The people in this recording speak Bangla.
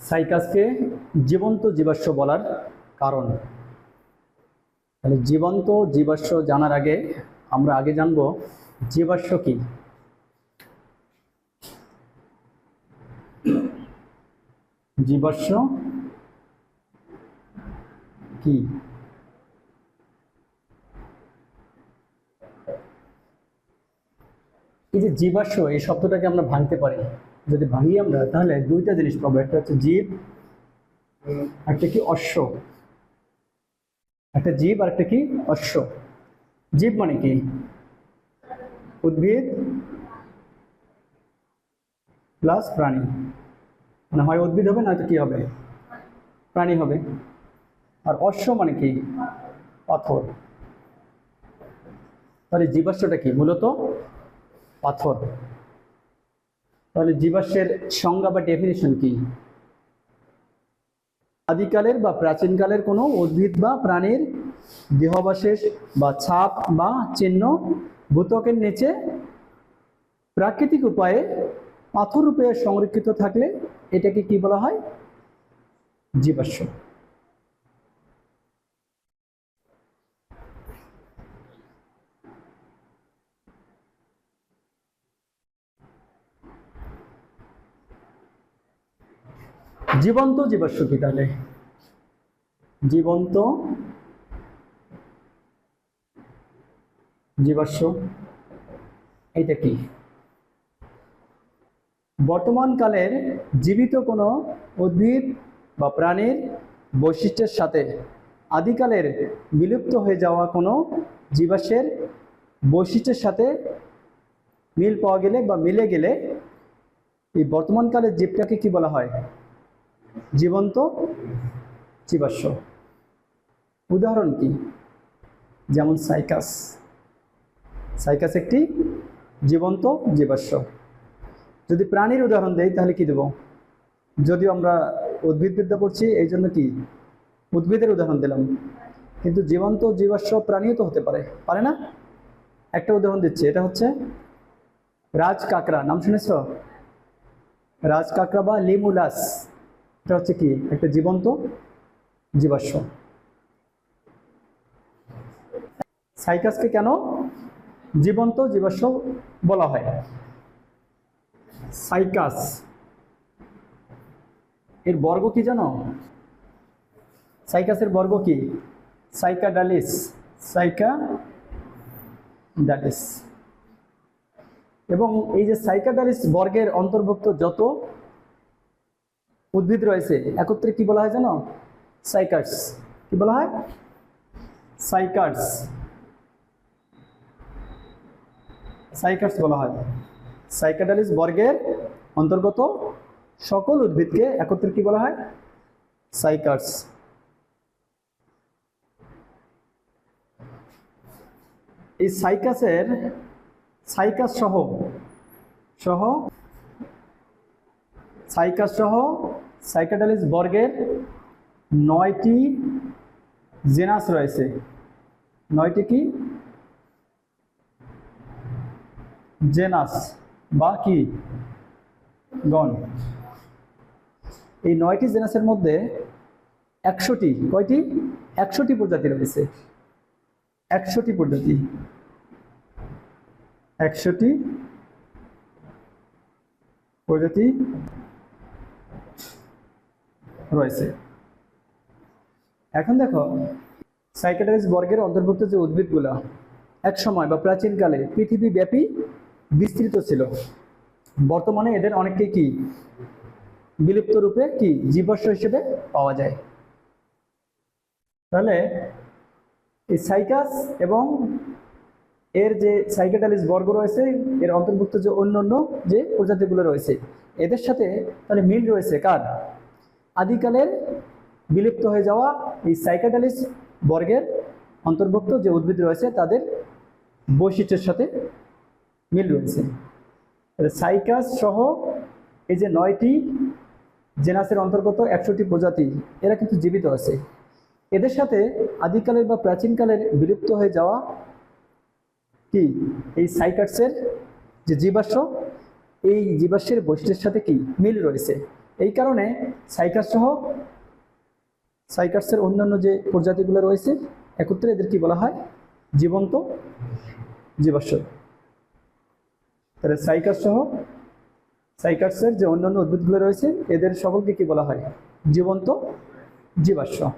সাইকাসকে জীবন্ত জীবাশ্ম বলার কারণ। তাহলে জীবন্ত জীবাশ্ম জানার আগে আমরা আগে জানব জীবাশ্ম কি। জীবাশ্ম কি? এই যে জীবাশ্ম, এই শব্দটাকে আমরা ভাঙতে পারি। যদি ভাঙি আমরা, তাহলে দুইটা জিনিস পাবো। একটা হচ্ছে জীব, একটা কি অশ্ব। একটা জীব আর একটা কি অশ্ব। জীব মানে কি? উদ্ভিদ প্লাস প্রাণী। মানে হয় উদ্ভিদ হবে, নয়তো কি হবে? প্রাণী হবে। আর অশ্ব মানে কি? পাথর। তাহলে জীবাশ্মটা কি? মূলত পাথর। তাহলে জীবাশ্মের সংজ্ঞা বা ডেফিনেশন কি? আদিকালের বা প্রাচীনকালের কোনো উদ্ভিদ বা প্রাণীর দেহাবশেষ বা ছাপ বা চিহ্ন ভূতকের নিচে প্রাকৃতিক উপায়ে পাথর রূপে সংরক্ষিত থাকলে এটাকে কি বলা হয়? জীবাশ্ম। জীবন্ত জীবাশ্ম কি তাহলে। জীবন্ত জীবাশ্ম এটা কি? বর্তমান কালের জীবিত কোনো উদ্ভিদ বা প্রাণীর বৈশিষ্ট্যের সাথে আদিকালের বিলুপ্ত হয়ে যাওয়া কোনো জীবাশ্মের বৈশিষ্ট্যের সাথে মিল পাওয়া গেলে বা মিলে গেলে এই বর্তমান কালের জীবটাকে কি বলা হয়? জীবন্ত জীবাশ্ম। উদাহরণ কি? যেমন সাইকাস। সাইকাস একটি জীবন্ত জীবাশ্ম। যদি প্রাণীর উদাহরণ দেই, তাহলে কি দেব? যদিও আমরা উদ্ভিদবিদ্যা পড়ছি, এই জন্য কি? উদ্ভিদের উদাহরণ দিলাম। কিন্তু জীবন্ত জীবাশ্ম প্রাণীও তো হতে পারে। পারে না? একটা উদাহরণ দিচ্ছি, এটা হচ্ছে রাজ কাঁকড়া নাম শুনেছ? রাজ কাঁকড়া বা লিমুলাস। এটা হচ্ছে কি? একটা জীবন্ত জীবাশ্ম। সাইকাসকে কেন জীবন্ত জীবাশ্ম বলা হয়? সাইকাস। এর বর্গ কি জানো? সাইকাসের বর্গ কি? সাইকাডালিস। সাইকা ডালিস এবং এই যে সাইকাডালিস বর্গের অন্তর্ভুক্ত যত উদ্ভিদ রয়েছে। একত্রে কি বলা হয় জানো সাইকার্স কি বলা হয়? সাইকার্স সাইকার্স বলা হয়। সাইকাডালিস বর্গের অন্তর্গত সকল উদ্ভিদকে একত্রে কি বলা হয়? সাইকার্স এই সাইকাসের সাইকাস সহ সহ সাইকাস সহ সাইকাডালিস বর্গের নয়টি জেনাস রয়েছে। নয়টি কি? জেনাস। বা কি? গণ। এই নয়টি জেনাসের মধ্যে একশোটি, কয়টি? একশোটি প্রজাতি রয়েছে। একশোটি প্রজাতি। একশোটি প্রজাতি রয়েছে। এখন দেখো সাইকেটারিস বর্গের অন্তর্ভুক্ত যে উদ্ভিদগুলো এক সময় বা প্রাচীনকালে পৃথিবীব্যাপী বিস্তৃত ছিল, বর্তমানে এদের অনেককে কি বিলুপ্ত রূপে কি জীবাশ্ম হিসেবে পাওয়া যায়। তাহলে এই সাইকাস এবং এর যে সাইকেটালিস বর্গ রয়েছে, এর অন্তর্ভুক্ত যে অন্য অন্য যে প্রজাতিগুলো রয়েছে, এদের সাথে তাহলে মিল রয়েছে কার? আদিকালের বিলুপ্ত হয়ে যাওয়া এই সাইকেটালিস বর্গের অন্তর্ভুক্ত যে উদ্ভিদ রয়েছে, তাদের বৈশিষ্ট্যের সাথে মিল রয়েছে। সাইকাস সহ এই যে নয়টি জেনাসের অন্তর্গত একশোটি প্রজাতি, এরা কিন্তু জীবিত আছে। এদের সাথে আদিকালের বা প্রাচীনকালের বিলুপ্ত হয়ে যাওয়া কি? এই সাইকাটসের যে জীবাশ্ম, এই জীবাশ্মের বৈশিষ্ট্যের সাথে কি? মিল রয়েছে। এই কারণে সাইকাস সহ সাইকাসের অন্যান্য যে প্রজাতিগুলো রয়েছে, একত্রে এদের কি বলা হয়? জীবন্ত জীবাশ্ম। তাহলে সাইকাস সহ সাইকাসের যে অন্যান্য উদ্ভিদগুলো রয়েছে, এদের সকলকে কি বলা হয়? জীবন্ত জীবাশ্ম।